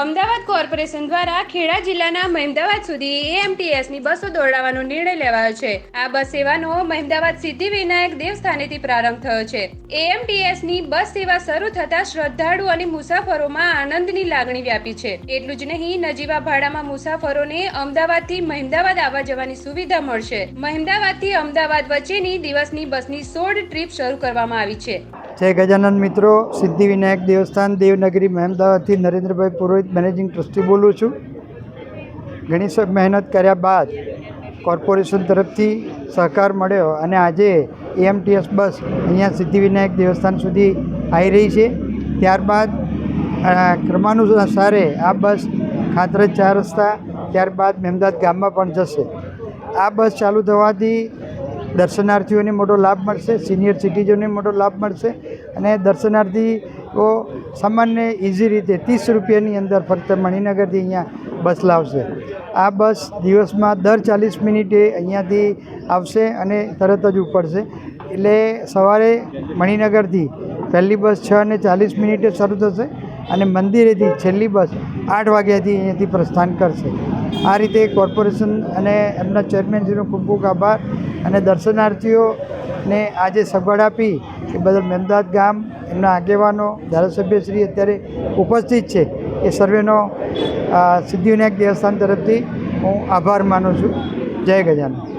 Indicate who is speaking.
Speaker 1: Ahmedabad corporation દ્વારા ખેડા જિલ્લાના મહેમદાવાદ સુધી એએમટીએસની બસો દોડાવવાનો નિર્ણય લેવાયો છે. આ બસ સેવાનો મહેમદાવાદ સિદ્ધિવિનાયક દેવસ્થાનેથી પ્રારંભ થયો છે. એએમટીએસની બસ સેવા શરૂ થતાં શ્રદ્ધાળુ અને મુસાફરોમાં આનંદની લાગણી વ્યાપી છે. એટલું જ નહીં, નજીવા ભાડામાં મુસાફરોને અમદાવાદથી મહેમદાવાદ આવવા જવાની સુવિધા મળશે. મહેમદાવાદથી અમદાવાદ વચ્ચેની દિવસની બસની સોળ ટ્રીપ શરૂ કરવામાં આવી છે.
Speaker 2: જય ગજાનંદ મિત્રો સિદ્ધિવિનાયક દેવસ્થાન, દેવનગરી મહેમદાવાદથી નરેન્દ્રભાઈ પુરોહિત મેનેજિંગ ટ્રસ્ટી બોલું છું. ઘણી મહેનત કર્યા બાદ કોર્પોરેશન તરફથી સહકાર મળ્યો અને આજે એએમટીએસ બસ અહીંયા સિદ્ધિવિનાયક દેવસ્થાન સુધી આવી રહી છે. ત્યારબાદ ક્રમાનુસારે આ બસ ખાતરજ ચાર રસ્તા, ત્યારબાદ મહેમદાદ ગામમાં પણ જશે. આ બસ ચાલુ થવાથી દર્શનાર્થીઓને મોટો લાભ મળશે સિનિયર સિટીઝનને મોટો લાભ મળશે અને દર્શનાર્થીઓ સામાન્ય ઇઝી રીતે ત્રીસ રૂપિયાની અંદર ફક્ત મણિનગરથી અહીંયા બસ લાવશે. આ બસ દિવસમાં દર ચાલીસ મિનિટે અહીંયાથી આવશે અને તરત જ ઉપડશે. એટલે સવારે મણિનગરથી પહેલી બસ છ અને ચાલીસ મિનિટે શરૂ થશે અને મંદિરેથી છેલ્લી બસ આઠ વાગ્યાથી અહીંયાથી પ્રસ્થાન કરશે. આ રીતે કોર્પોરેશન અને એમના ચેરમેનશ્રીનો ખૂબ ખૂબ આભાર. અને દર્શનાર્થીઓને આજે સગવડ આપી એ બદલ મહેમદાદ ગામ, એમના આગેવાનો, ધારાસભ્યશ્રી અત્યારે ઉપસ્થિત છે. એ સર્વેનો સિદ્ધિવિનાયક દેવસ્થાન તરફથી હું આભાર માનું છું. જય ગજાનંદ